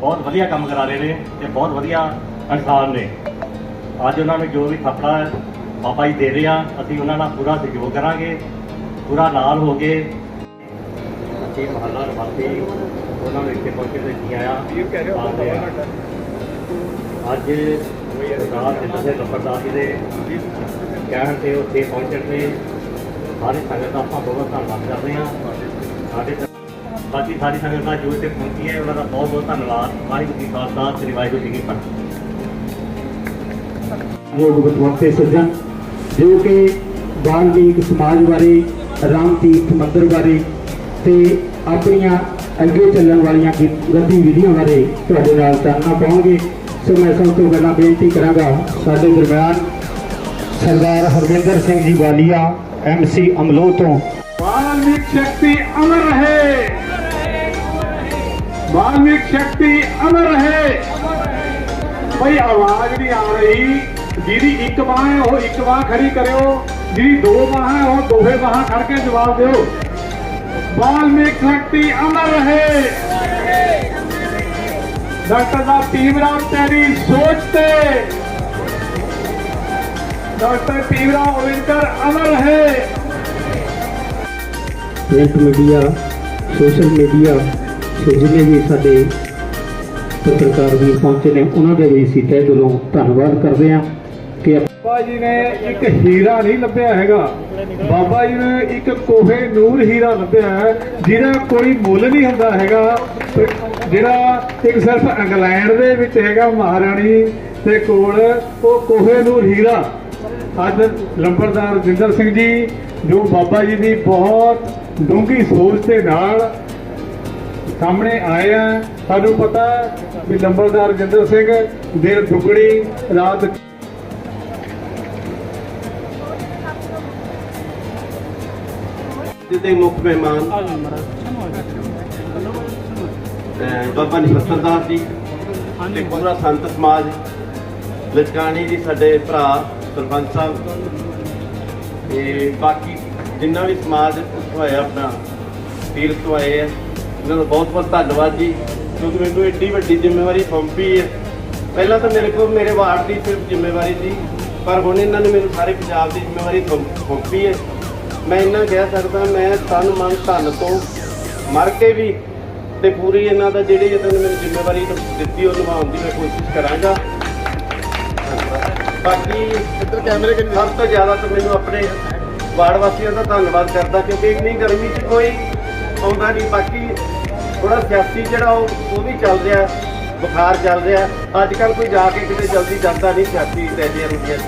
ਬਹੁਤ ਵਧੀਆ ਕੰਮ ਕਰਾ ਰਹੇ ਨੇ ਤੇ ਬਹੁਤ ਵਧੀਆ ਇਨਸਾਨ ਨੇ। ਅੱਜ ਉਹਨਾਂ ਨੂੰ ਜੋ ਵੀ ਥੱਪੜਾ ਬਾਬਾ ਜੀ ਦੇ ਰਹੇ ਆ ਅਸੀਂ ਉਹਨਾਂ ਨਾਲ ਪੂਰਾ ਸਹਿਯੋਗ ਕਰਾਂਗੇ ਪੂਰਾ ਨਾਲ ਹੋ ਕੇ। ਅਸੀਂ ਮਹੱਲਾ ਨਿਵਾਸੀ ਉਹਨਾਂ ਨੂੰ ਇੱਥੇ ਪਹੁੰਚੇ ਤੇ ਕੀ ਆਇਆ। ਅੱਜ ਜਿੱਦਾਂ ਦੇ ਲੰਬਰਦਾਰ ਜੀ ਦੇ ਕਹਿਣ ਤੇ ਉੱਥੇ ਪਹੁੰਚਣ ਤੇ ਸਾਰੀ ਸੰਗਤ ਦਾ ਆਪਾਂ ਬਹੁਤ ਧੰਨਵਾਦ ਕਰਦੇ ਹਾਂ। ਸਾਡੇ ਬਾਕੀ ਸਾਰੀ ਸੰਗਤ ਦਾ ਜੋ ਇੱਥੇ ਪਹੁੰਚੀ ਹੈ ਉਹਨਾਂ ਦਾ ਬਹੁਤ ਬਹੁਤ ਧੰਨਵਾਦ। ਵਾਹਿਗੁਰੂ ਜੀ ਖਾਲਸਾ ਸ੍ਰੀ ਵਾਹਿਗੁਰੂ ਜੀ ਕੀ ਫਤਿਹ। ਯੋਗ ਬਤਵੰਤੇ ਸੱਜਣ ਜੋ ਕਿ ਬਾਲ ਲੀਗ ਸਮਾਜ ਬਾਰੇ ਰਾਮ ਤੀਰਥ ਮੰਦਰ ਬਾਰੇ ਤੇ ਆਪਣੀਆਂ ਅੱਗੇ ਚੱਲਣ ਵਾਲੀਆਂ ਗਤੀਵਿਧੀਆਂ ਬਾਰੇ ਤੁਹਾਡੇ ਨਾਲ ਚਾਨਣਾ ਪਾਉਂਗੇ ਸੋ ਮੈਂ ਸਭ ਤੋਂ ਪਹਿਲਾਂ ਬੇਨਤੀ ਕਰਾਂਗਾ ਸਾਡੇ ਦਰਮਿਆਨ ਸਰਦਾਰ ਹਰਵਿੰਦਰ ਸਿੰਘ ਜੀ ਵਾਲੀਆ ਐਮਸੀ ਅਮਲੋ ਤੋਂ। ਬਾਲ ਸ਼ਕਤੀ ਅਮਰ ਰਹੇ। मानविक शक्ति अमर है। भाई, आवाज़ नहीं आ रही। दीदी, एक माह हो एक माह खड़ी करो दीदी, दो माह हो दो माह खड़ के जवाब दो वाल्मीकि शक्ति अमर है। डॉक्टर साहब, भीमराव तेरी सोचते डॉक्टर भीमराव अंबेडकर अमर है। Print media social media media social ਜਿੰਨੇ ਵੀ ਸਾਡੇ ਪੱਤਰਕਾਰ ਵੀ ਪਹੁੰਚੇ ਨੇ, ਉਹਨਾਂ ਦੇ ਵੀ ਅਸੀਂ ਤਹਿ ਦਿਲੋਂ ਧੰਨਵਾਦ ਕਰਦੇ ਹਾਂ ਕਿ ਬਾਬਾ ਜੀ ਨੇ ਇੱਕ ਹੀਰਾ ਨਹੀਂ ਲੱਭਿਆ ਹੈਗਾ। ਬਾਬਾ ਜੀ ਨੇ ਇੱਕ ਕੋਹੇ ਨੂਰ ਹੀਰਾ ਲੱਭਿਆ ਹੈ, ਜਿਹਦਾ ਕੋਈ ਮੁੱਲ ਨਹੀਂ ਹੁੰਦਾ ਹੈਗਾ। ਜਿਹੜਾ ਇੱਕ ਸਿਰਫ ਇੰਗਲੈਂਡ ਦੇ ਵਿੱਚ ਹੈਗਾ ਮਹਾਰਾਣੀ ਦੇ ਕੋਲ, ਉਹ ਕੋਹੇ ਨੂਰ ਹੀਰਾ। ਅੱਜ ਲੰਬਰਦਾਰ ਜਿੰਦਰ ਸਿੰਘ ਜੀ, ਜੋ ਬਾਬਾ ਜੀ ਦੀ ਬਹੁਤ ਡੂੰਘੀ ਸੋਚ ਦੇ ਨਾਲ ਸਾਹਮਣੇ ਆਏ ਆ। ਸਾਨੂੰ ਪਤਾ ਵੀ ਲੰਬਰਦਾਰ ਜਿੰਦਰ ਸਿੰਘ ਦਿਨ ਦੁਗਣੀ ਰਾਤ ਦੇ ਮੁੱਖ ਮਹਿਮਾਨ ਬਾਬਾ ਨਿਸ਼ਤਰ ਦਾਸ ਜੀ ਤੇ ਪੂਰਾ ਸੰਤ ਸਮਾਜ ਲਚਕਾਣੀ ਜੀ ਸਾਡੇ ਭਰਾ ਸਰਪੰਚ ਸਾਹਿਬ। ਤੇ ਬਾਕੀ ਜਿੰਨਾ ਵੀ ਸਮਾਜ ਉੱਥੋਂ ਆਇਆ ਆਪਣਾ ਤੀਰਥ ਆਏ ਆ ਇਹਨਾਂ ਦਾ ਬਹੁਤ ਬਹੁਤ ਧੰਨਵਾਦ ਜੀ ਕਿਉਂਕਿ ਮੈਨੂੰ ਏਡੀ ਵੱਡੀ ਜ਼ਿੰਮੇਵਾਰੀ ਸੌਂਪੀ ਹੈ। ਪਹਿਲਾਂ ਤਾਂ ਮੇਰੇ ਕੋਲ ਮੇਰੇ ਵਾਰਡ ਦੀ ਸਿਰਫ ਜ਼ਿੰਮੇਵਾਰੀ ਸੀ ਪਰ ਹੁਣ ਇਹਨਾਂ ਨੇ ਮੈਨੂੰ ਸਾਰੇ ਪੰਜਾਬ ਦੀ ਜ਼ਿੰਮੇਵਾਰੀ ਸੌਂਪੀ ਹੈ। ਮੈਂ ਇਹਨਾਂ ਕਹਿ ਸਕਦਾ ਮੈਂ ਤਨ ਮਨ ਧਨ ਤੋਂ ਮਰ ਕੇ ਵੀ ਤੇ ਪੂਰੀ ਇਹਨਾਂ ਦਾ ਜਿਹੜੀ ਇਹਨਾਂ ਨੇ ਮੈਨੂੰ ਜ਼ਿੰਮੇਵਾਰੀ ਦਿੱਤੀ ਉਹ ਨਿਭਾਉਣ ਦੀ ਮੈਂ ਕੋਸ਼ਿਸ਼ ਕਰਾਂਗਾ। ਬਾਕੀ ਇੱਧਰ ਕੈਮਰੇ ਕਿ ਸਭ ਤੋਂ ਜ਼ਿਆਦਾ ਤਾਂ ਮੈਨੂੰ ਆਪਣੇ ਵਾਰਡ ਵਾਸੀਆਂ ਦਾ ਧੰਨਵਾਦ ਕਰਦਾ ਕਿਉਂਕਿ ਇੰਨੀ ਗਰਮੀ 'ਚ ਕੋਈ ਆਉਂਦਾ ਨਹੀਂ। ਬਾਕੀ ਥੋੜਾ ਸਿਆਸੀ ਜਿਹੜਾ ਉਹ ਉਹ ਵੀ ਚੱਲ ਰਿਹਾ। ਬੁਖਾਰ ਚੱਲ ਰਿਹਾ। ਅੱਜ ਕੱਲ ਕੋਈ ਜਾ ਕੇ ਕਿਤੇ ਜਲਦੀ ਜਾਂਦਾ ਨਹੀਂ ਸਿਆਸੀ ਰੈਲੀਆਂ ਰੁਕੀਆਂ।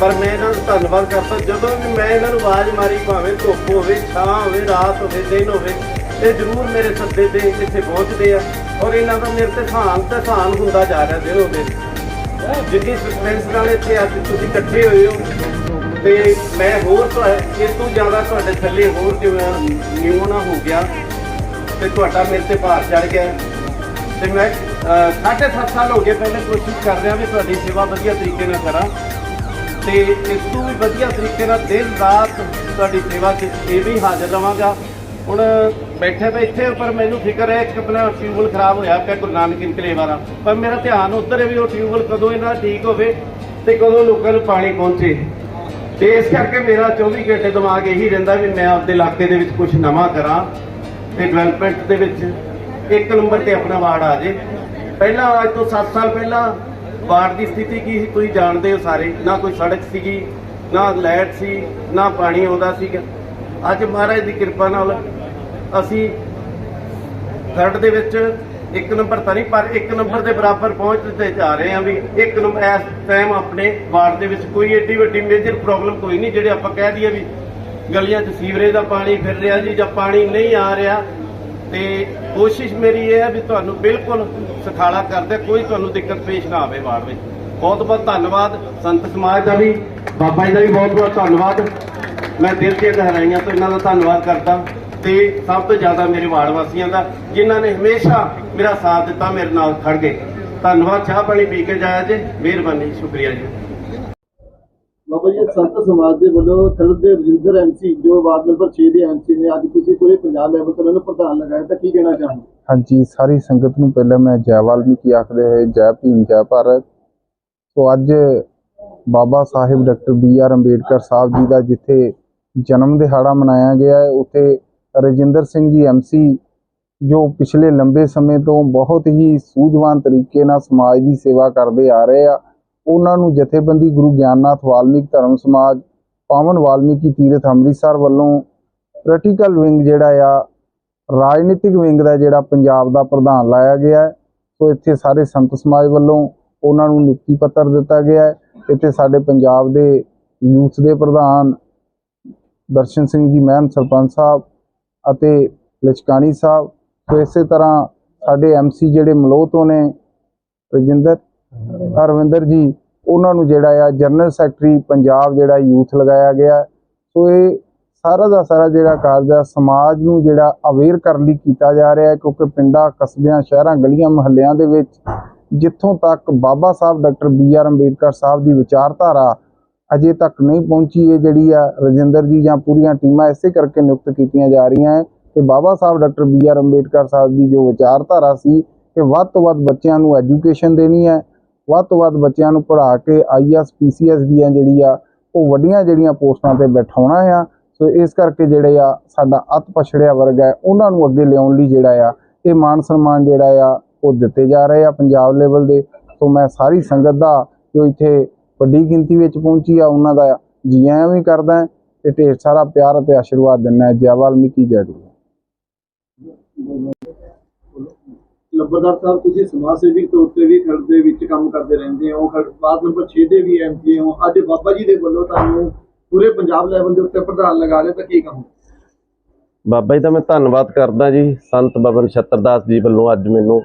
ਪਰ ਮੈਂ ਇਹਨਾਂ ਦਾ ਧੰਨਵਾਦ ਕਰਦਾ। ਜਦੋਂ ਵੀ ਮੈਂ ਇਹਨਾਂ ਨੂੰ ਆਵਾਜ਼ ਮਾਰੀ, ਭਾਵੇਂ ਧੁੱਪ ਹੋਵੇ, ਛਾਂ ਹੋਵੇ, ਰਾਤ ਹੋਵੇ, ਦਿਨ ਹੋਵੇ, ਇਹ ਜ਼ਰੂਰ ਮੇਰੇ ਸੱਦੇ ਤੇ ਇੱਥੇ ਪਹੁੰਚਦੇ ਆ। ਔਰ ਇਹਨਾਂ ਦਾ ਮੇਰੇ ਤੇ ਧਾਨ ਤੇ ਧਾਨ ਹੁੰਦਾ ਜਾ ਰਿਹਾ ਦਿਨ ਦਿਨ। ਜਿੰਨੀ ਸਸਪੈਂਸ ਨਾਲ ਇੱਥੇ ਅੱਜ ਤੁਸੀਂ ਇਕੱਠੇ ਹੋਏ ਹੋ ਤੇ ਮੈਂ ਹੋਰ ਤੁਹਾ- ਇਸ ਤੋਂ ਜ਼ਿਆਦਾ ਤੁਹਾਡੇ ਥੱਲੇ ਹੋਰ ਜਿਵੇਂ ਨਿਊ ਨਾ ਹੋ ਗਿਆ ਤੇ ਤੁਹਾਡਾ ਮੇਰੇ ਤੇ ਭਾਰ ਚੜ ਗਿਆ। ਤੇ ਮੈਂ ਸਾਢੇ ਸੱਤ ਸਾਲ ਹੋ ਗਏ ਪਹਿਲੇ ਕੋਸ਼ਿਸ਼ ਕਰ ਰਿਹਾ ਵੀ ਤੁਹਾਡੀ ਸੇਵਾ ਵਧੀਆ ਤਰੀਕੇ ਨਾਲ ਕਰਾਂ। ਤੇ ਇਸ ਤੋਂ ਵੀ ਵਧੀਆ ਤਰੀਕੇ ਨਾਲ ਦਿਨ ਰਾਤ ਤੁਹਾਡੀ ਸੇਵਾ 'ਚ ਇਹ ਵੀ ਹਾਜ਼ਰ ਰਵਾਂਗਾ। ਹੁਣ ਬੈਠੇ ਤਾਂ ਇੱਥੇ ਪਰ ਮੈਨੂੰ ਫਿਕਰ ਹੈ ਕਿ ਆਪਣਾ ਟਿਊਬਲ ਖਰਾਬ ਹੋਇਆ ਪਿਆ ਗੁਰੂ ਨਾਨਕ ਇਨਕਲੇਵ ਵਾਲਾ। ਪਰ ਮੇਰਾ ਧਿਆਨ ਉੱਧਰ ਹੈ ਵੀ ਉਹ ਟਿਊਬਲ ਕਦੋਂ ਇਹਨਾਂ ਦਾ ਠੀਕ ਹੋਵੇ ਤੇ ਕਦੋਂ ਲੋਕਾਂ ਨੂੰ ਪਾਣੀ ਪਹੁੰਚੇ। ਤੇ ਇਸ ਕਰਕੇ ਮੇਰਾ 24 ਘੰਟੇ ਦਿਮਾਗ ਇਹੀ ਰਹਿੰਦਾ ਵੀ ਮੈਂ ਆਪਦੇ ਇਲਾਕੇ ਦੇ ਵਿੱਚ ਕੁਝ ਨਵਾਂ ਕਰਾਂ ਤੇ ਡਿਵੈਲਪਮੈਂਟ ਦੇ ਵਿੱਚ ਇੱਕ ਨੰਬਰ ਤੇ ਆਪਣਾ ਵਾਰਡ ਆ ਜੇ। ਪਹਿਲਾਂ ਅੱਜ ਤੋਂ 7 ਸਾਲ ਪਹਿਲਾਂ ਵਾਰਡ ਦੀ ਸਥਿਤੀ ਕੀ ਸੀ? ਤੁਸੀਂ ਜਾਣਦੇ ਹੋ ਸਾਰੇ। ਨਾ ਕੋਈ ਸੜਕ ਸੀਗੀ, ਨਾ ਲਾਈਟ ਸੀ, ਨਾ ਪਾਣੀ ਆਉਂਦਾ ਸੀਗਾ। ਅੱਜ ਮਹਾਰਾਜ ਦੀ ਕਿਰਪਾ ਨਾਲ ਅਸੀਂ ਥਰਡ ਦੇ ਵਿੱਚ ਇੱਕ ਨੰਬਰ ਤਾਂ ਨਹੀਂ, ਪਰ ਇੱਕ ਨੰਬਰ ਦੇ ਬਰਾਬਰ ਪਹੁੰਚਦੇ ਜਾ ਰਹੇ ਹਾਂ ਵੀ ਇੱਕ ਨੰਬਰ ਇਸ ਟਾਈਮ ਆਪਣੇ ਵਾਰਡ ਦੇ ਵਿੱਚ ਕੋਈ ਏਡੀ ਵੱਡੀ ਮੇਜਰ ਪ੍ਰੋਬਲਮ ਕੋਈ ਨਹੀਂ, ਜਿਹੜੇ ਆਪਾਂ ਕਹਿ ਦਈਏ ਵੀ ਗਲੀਆਂ 'ਚ ਸੀਵਰੇਜ ਦਾ ਪਾਣੀ ਫਿਰ ਰਿਹਾ ਜੀ, ਜਾਂ ਪਾਣੀ ਨਹੀਂ ਆ ਰਿਹਾ। ਤੇ ਕੋਸ਼ਿਸ਼ ਮੇਰੀ ਇਹ ਹੈ ਵੀ ਤੁਹਾਨੂੰ ਬਿਲਕੁਲ ਸਖਾਲਾ ਕਰਦੇ ਕੋਈ ਤੁਹਾਨੂੰ ਦਿੱਕਤ ਪੇਸ਼ ਨਾ ਆਵੇ ਵਾਰਡ ਵਿੱਚ। ਬਹੁਤ ਬਹੁਤ ਧੰਨਵਾਦ, ਸੰਤ ਸਮਾਜ ਦਾ ਵੀ, ਬਾਬਾ ਜੀ ਦਾ ਵੀ ਬਹੁਤ ਬਹੁਤ ਧੰਨਵਾਦ। ਮੈਂ ਦਿਲ ਦੀਆਂ ਗਹਿਰਾਈਆਂ ਤੋਂ ਇਹਨਾਂ ਦਾ ਧੰਨਵਾਦ ਕਰਦਾ। ਤੇ ਸਭ ਤੋਂ ਜ਼ਿਆਦਾ ਮੇਰੇ ਵਾਰਡ ਵਾਸੀਆਂ ਦਾ, ਜਿਨ੍ਹਾਂ ਨੇ ਹਮੇਸ਼ਾ ਮੇਰਾ ਸਾਥ ਦਿੱਤਾ ਮੇਰੇ ਨਾਲ ਖੜ ਗਏ। ਧੰਨਵਾਦ ਚਾਹ ਪਾਣੀ ਪੀ ਕੇ ਜਾਇਆ ਜੇ। ਮਿਹਰਬਾਨੀ ਸ਼ੁਕਰੀਆ ਜੀ। ਬਾਬਾ ਜੀ ਸੰਤ ਸਮਾਜ ਦੇ ਵੱਲੋਂ ਖਰੜ ਦੇ ਰਜਿੰਦਰ ਐਮਸੀ ਜੋ ਵਾਰਡ ਨੰਬਰ 6 ਦੇ ਐਮਸੀ ਨੇ ਅੱਜ ਤੁਸੀਂ ਪੂਰੇ ਪੰਜਾਬ ਲੈਵਲ ਤੇ ਉਹਨਾਂ ਨੂੰ ਪ੍ਰਧਾਨ ਲਗਾਇਆ ਤਾਂ ਕੀ ਕਹਿਣਾ ਚਾਹੁੰਦੇ ਹਾਂਜੀ ਸਾਰੀ ਸੰਗਤ ਨੂੰ ਪਹਿਲਾਂ ਮੈਂ ਜੈ ਵਾਲਮੀਕੀ ਆਖਦੇ ਹੋਏ ਜੈ ਭੀਮ ਜੈ ਭਾਰਤ। ਸੋ ਅੱਜ Baba Sahib doctor B R Ambedkar Sahib ji ਦਾ ਜਿੱਥੇ ਜਨਮ ਦਿਹਾੜਾ ਮਨਾਇਆ ਗਿਆ ਹੈ ਉੱਥੇ ਰਜਿੰਦਰ ਸਿੰਘ ਜੀ ਐਮਸੀ ਜੋ ਪਿਛਲੇ ਲੰਬੇ ਸਮੇਂ ਤੋਂ ਬਹੁਤ ਹੀ ਸੂਝਵਾਨ ਤਰੀਕੇ ਨਾਲ ਸਮਾਜ ਦੀ ਸੇਵਾ ਕਰਦੇ ਆ ਰਹੇ ਆ, ਉਹਨਾਂ ਨੂੰ ਜਥੇਬੰਦੀ ਗੁਰੂ ਗਿਆਨਨਾਥ ਵਾਲਮੀਕ ਧਰਮ ਸਮਾਜ, ਪਾਵਨ ਵਾਲਮੀਕੀ ਤੀਰਥ ਅੰਮ੍ਰਿਤਸਰ ਵੱਲੋਂ ਪ੍ਰੈਕਟੀਕਲ ਵਿੰਗ ਜਿਹੜਾ ਆ, ਰਾਜਨੀਤਿਕ ਵਿੰਗ ਦਾ ਜਿਹੜਾ ਪੰਜਾਬ ਦਾ ਪ੍ਰਧਾਨ ਲਾਇਆ ਗਿਆ ਹੈ। ਸੋ ਇੱਥੇ ਸਾਰੇ ਸੰਤ ਸਮਾਜ ਵੱਲੋਂ ਉਹਨਾਂ ਨੂੰ ਨਿਯੁਕਤੀ ਪੱਤਰ ਦਿੱਤਾ ਗਿਆ ਹੈ। ਇੱਥੇ ਸਾਡੇ ਪੰਜਾਬ ਦੇ ਯੂਥ ਦੇ ਪ੍ਰਧਾਨ ਦਰਸ਼ਨ ਸਿੰਘ ਜੀ ਮਹਿਨ ਸਰਪੰਚ ਸਾਹਿਬ ਅਤੇ ਲਚਕਾਣੀ ਸਾਹਿਬ ਸੋ ਇਸੇ ਤਰ੍ਹਾਂ ਸਾਡੇ ਐਮਸੀ ਜਿਹੜੇ ਮਲੋਹ ਤੋਂ ਨੇ ਰਜਿੰਦਰ ਅਰਵਿੰਦਰ ਜੀ, ਉਹਨਾਂ ਨੂੰ ਜਿਹੜਾ ਆ ਜਨਰਲ ਸੈਕਟਰੀ ਪੰਜਾਬ ਜਿਹੜਾ ਯੂਥ ਲਗਾਇਆ ਗਿਆ। ਸੋ ਇਹ ਸਾਰਾ ਦਾ ਸਾਰਾ ਜਿਹੜਾ ਕਾਰਜ ਆ, ਸਮਾਜ ਨੂੰ ਜਿਹੜਾ ਅਵੇਅਰ ਕਰਨ ਲਈ ਕੀਤਾ ਜਾ ਰਿਹਾ ਹੈ, ਕਿਉਂਕਿ ਪਿੰਡਾਂ, ਕਸਬਿਆਂ, ਸ਼ਹਿਰਾਂ, ਗਲੀਆਂ, ਮੁਹੱਲਿਆਂ ਦੇ ਵਿੱਚ ਜਿੱਥੋਂ ਤੱਕ Baba Sahib doctor B R Ambedkar Sahib ਦੀ ਵਿਚਾਰਧਾਰਾ ਅਜੇ ਤੱਕ ਨਹੀਂ ਪਹੁੰਚੀ, ਇਹ ਜਿਹੜੀ ਆ ਰਜਿੰਦਰ ਜੀ ਜਾਂ ਪੂਰੀਆਂ ਟੀਮਾਂ ਇਸੇ ਕਰਕੇ ਨਿਯੁਕਤ ਕੀਤੀਆਂ ਜਾ ਰਹੀਆਂ ਹੈ। ਕਿ Baba Sahib doctor B R Ambedkar Sahib ਦੀ ਜੋ ਵਿਚਾਰਧਾਰਾ ਸੀ ਕਿ ਵੱਧ ਤੋਂ ਵੱਧ ਬੱਚਿਆਂ ਨੂੰ ਐਜੂਕੇਸ਼ਨ ਦੇਣੀ ਹੈ, ਵੱਧ ਤੋਂ ਵੱਧ ਬੱਚਿਆਂ ਨੂੰ ਪੜ੍ਹਾ ਕੇ ਆਈਐਸ ਪੀਸੀਐਸ ਦੀਆਂ ਜਿਹੜੀ ਆ ਉਹ ਵੱਡੀਆਂ ਜਿਹੜੀਆਂ ਪੋਸਟਾਂ ਤੇ ਬਿਠਾਉਣਾ ਆ। ਸੋ ਇਸ ਕਰਕੇ ਜਿਹੜੇ ਆ ਸਾਡਾ ਅਤ ਪਛੜਿਆ ਵਰਗ ਹੈ, ਉਹਨਾਂ ਨੂੰ ਅੱਗੇ ਲਿਆਉਣ ਲਈ ਜਿਹੜਾ ਆ, ਇਹ ਮਾਨ ਸਨਮਾਨ ਜਿਹੜਾ ਆ, ਉਹ ਦਿੱਤੇ ਜਾ ਰਹੇ ਆ ਪੰਜਾਬ ਲੈਵਲ ਦੇ। ਸੋ ਮੈਂ ਸਾਰੀ ਸੰਗਤ ਦਾ ਜੋ ਇੱਥੇ ਵੱਡੀ ਗਿਣਤੀ ਵਿੱਚ ਪਹੁੰਚੀ ਆ, ਉਹਨਾਂ ਦਾ ਜੀ ਆਇਆਂ ਵੀ ਕਰਦਾ ਤੇ ਢੇਰ ਸਾਰਾ ਪਿਆਰ ਅਤੇ ਆਸ਼ੀਰਵਾਦ ਦਿੰਦਾ ਜੈ ਵਾਲਮੀਕੀ, ਜੈ ਗੁਰੂ। ਲੰਬਰਦਾਰ ਸਾਹਿਬ, ਤੁਸੀਂ ਸਮਾਜ ਸੇਵੀ ਤੌਰ ਤੇ ਵੀ ਖਰੜ ਦੇ ਵਿੱਚ ਕੰਮ ਕਰਦੇ ਰਹਿੰਦੇ ਹੋ। ਖਰੜ ਨੰਬਰ 6 ਦੇ ਵੀ ਐਮਪੀ ਹੋ। ਅੱਜ ਬਾਬਾ ਜੀ ਦੇ ਵੱਲੋਂ ਤੁਹਾਨੂੰ ਪੂਰੇ ਪੰਜਾਬ ਲੈਵਲ ਦੇ ਉੱਤੇ ਪ੍ਰਧਾਨ ਲਗਾ ਰਹੇ ਤਾਂ ਕੀ ਕਹੋ ਬਾਬਾ ਜੀ ਦਾ ਮੈਂ ਧੰਨਵਾਦ ਕਰਦਾ ਜੀ। ਸੰਤ ਬਬਨ ਛਤਰਦਾਸ ਜੀ ਵੱਲੋਂ ਅੱਜ ਮੈਨੂੰ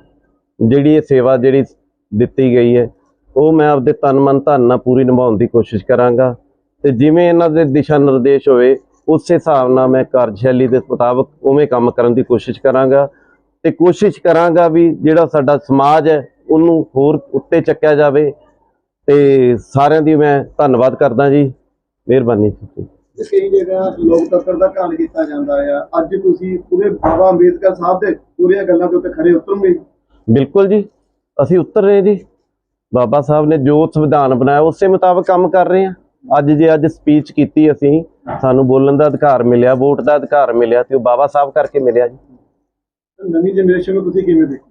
ਜਿਹੜੀ ਇਹ ਸੇਵਾ ਜਿਹੜੀ ਦਿੱਤੀ ਗਈ ਹੈ, ਉਹ ਮੈਂ ਆਪਦੇ ਤਨ ਮਨ ਧਨ ਨਾਲ ਪੂਰੀ ਨਿਭਾਉਣ ਦੀ ਕੋਸ਼ਿਸ਼ ਕਰਾਂਗਾ। ਤੇ ਜਿਵੇਂ ਇਹਨਾਂ ਦੇ ਦਿਸ਼ਾ ਨਿਰਦੇਸ਼ ਹੋਵੇ ਉਸੇ ਹਿਸਾਬ ਨਾਲ ਮੈਂ ਕਾਰਜਸ਼ੈਲੀ ਦੇ ਮੁਤਾਬਕ ਉਵੇਂ ਕੰਮ ਕਰਨ ਦੀ ਕੋਸ਼ਿਸ਼ ਕਰਾਂਗਾ। ਤੇ ਕੋਸ਼ਿਸ਼ ਕਰਾਂਗਾ ਵੀ ਜਿਹੜਾ ਸਾਡਾ ਸਮਾਜ ਹੈ ਉਹਨੂੰ ਹੋਰ ਉੱਤੇ ਚੱਕਿਆ ਜਾਵੇ। ਤੇ ਸਾਰਿਆਂ ਦੀ ਮੈਂ ਧੰਨਵਾਦ ਕਰਦਾ ਜੀ। ਮਿਹਰਬਾਨੀ ਜੀ। ਕਈ ਜਗ੍ਹਾ ਲੋਕਤੰਤਰ ਦਾ ਘਾਣ ਕੀਤਾ ਜਾਂਦਾ ਆ। ਅੱਜ ਤੁਸੀਂ ਪੂਰੇ ਬਾਬਾ ਅੰਬੇਦਕਰ ਸਾਹਿਬ ਦੇ ਪੂਰੀਆਂ ਗੱਲਾਂ ਦੇ ਉੱਤੇ ਖਰੇ ਉਤਰੋਗੇ? ਬਿਲਕੁਲ ਜੀ। ਅਸੀਂ ਉਤਰ ਰਹੇ ਜੀ। ਬਾਬਾ ਸਾਹਿਬ ਨੇ ਜੋ ਸੰਵਿਧਾਨ ਬਣਾਇਆ ਉਸੇ ਮੁਤਾਬਕ ਕੰਮ ਕਰ ਰਹੇ ਹਾਂ ਅੱਜ ਜੇ ਅੱਜ ਸਪੀਚ ਕੀਤੀ ਅਸੀਂ ਸਾਨੂੰ ਬੋਲਣ ਦਾ ਅਧਿਕਾਰ ਮਿਲਿਆ ਵੋਟ ਦਾ ਅਧਿਕਾਰ ਮਿਲਿਆ ਤੇ ਉਹ ਬਾਬਾ ਸਾਹਿਬ ਕਰਕੇ ਮਿਲਿਆ ਜੀ। ਨਵੀਂ ਜਨਰੇਸ਼ਨ ਨੂੰ ਤੁਸੀਂ ਕਿਵੇਂ ਦੇਖੋ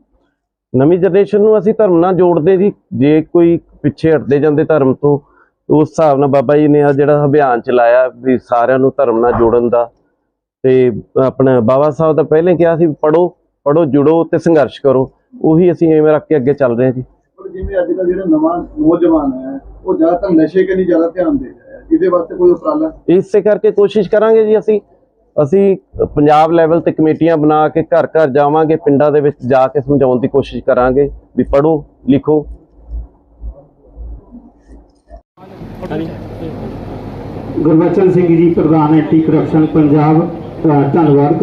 ਨਵੀਂ ਜਨਰੇਸ਼ਨ ਨੂੰ ਅਸੀਂ ਧਰਮ ਨਾਲ ਜੋੜਦੇ ਜੀ। ਜੇ ਕੋਈ ਪਿੱਛੇ ਹਟਦੇ ਜਾਂਦੇ ਧਰਮ ਤੋਂ ਉਸ ਹਿਸਾਬ ਨਾਲ ਬਾਬਾ ਜੀ ਨੇ ਆ ਜਿਹੜਾ ਅਭਿਆਨ ਚਲਾਇਆ ਵੀ ਸਾਰਿਆਂ ਨੂੰ ਧਰਮ ਨਾਲ ਜੋੜਨ ਦਾ। ਤੇ ਆਪਣਾ ਬਾਬਾ ਸਾਹਿਬ ਤਾਂ ਪਹਿਲੇ ਕਿਹਾ ਸੀ ਪੜੋ ਪੜੋ ਜੁੜੋ ਤੇ ਸੰਘਰਸ਼ ਕਰੋ। ਉਹੀ ਅਸੀਂ ਐਵੇਂ ਰੱਖ ਕੇ ਅੱਗੇ ਚੱਲ ਰਹੇ ਹਾਂ ਜੀ। ਜਿਵੇਂ ਅੱਜ ਦਾ ਜਿਹੜਾ ਨਵਾਂ ਨੌਜਵਾਨ ਹੈ ਉਹ ਜ਼ਿਆਦਾਤਰ ਨਸ਼ੇ ਕਨੀ ਜ਼ਿਆਦਾ ਧਿਆਨ ਦੇ ਰਿਹਾ ਹੈ। ਇਹਦੇ ਵਾਸਤੇ ਕੋਈ ਉਪਰਾਲਾ ਇਸੇ ਕਰਕੇ ਕੋਸ਼ਿਸ਼ ਕਰਾਂਗੇ ਜੀ ਅਸੀਂ। ਅਸੀਂ ਪੰਜਾਬ ਲੈਵਲ ਤੇ ਕਮੇਟੀਆਂ ਬਣਾ ਕੇ ਘਰ ਘਰ ਜਾਵਾਂਗੇ ਪਿੰਡਾਂ ਦੇ ਵਿੱਚ ਜਾ ਕੇ ਸਮਝਾਉਣ ਦੀ ਕੋਸ਼ਿਸ਼ ਕਰਾਂਗੇ ਵੀ ਪੜੋ ਲਿਖੋ। ਗੁਰਬਚਨ ਸਿੰਘ ਜੀ ਪ੍ਰਧਾਨ ਐਂਟੀ ਕਰਪਸ਼ਨ ਪੰਜਾਬ ਧੰਨਵਾਦ।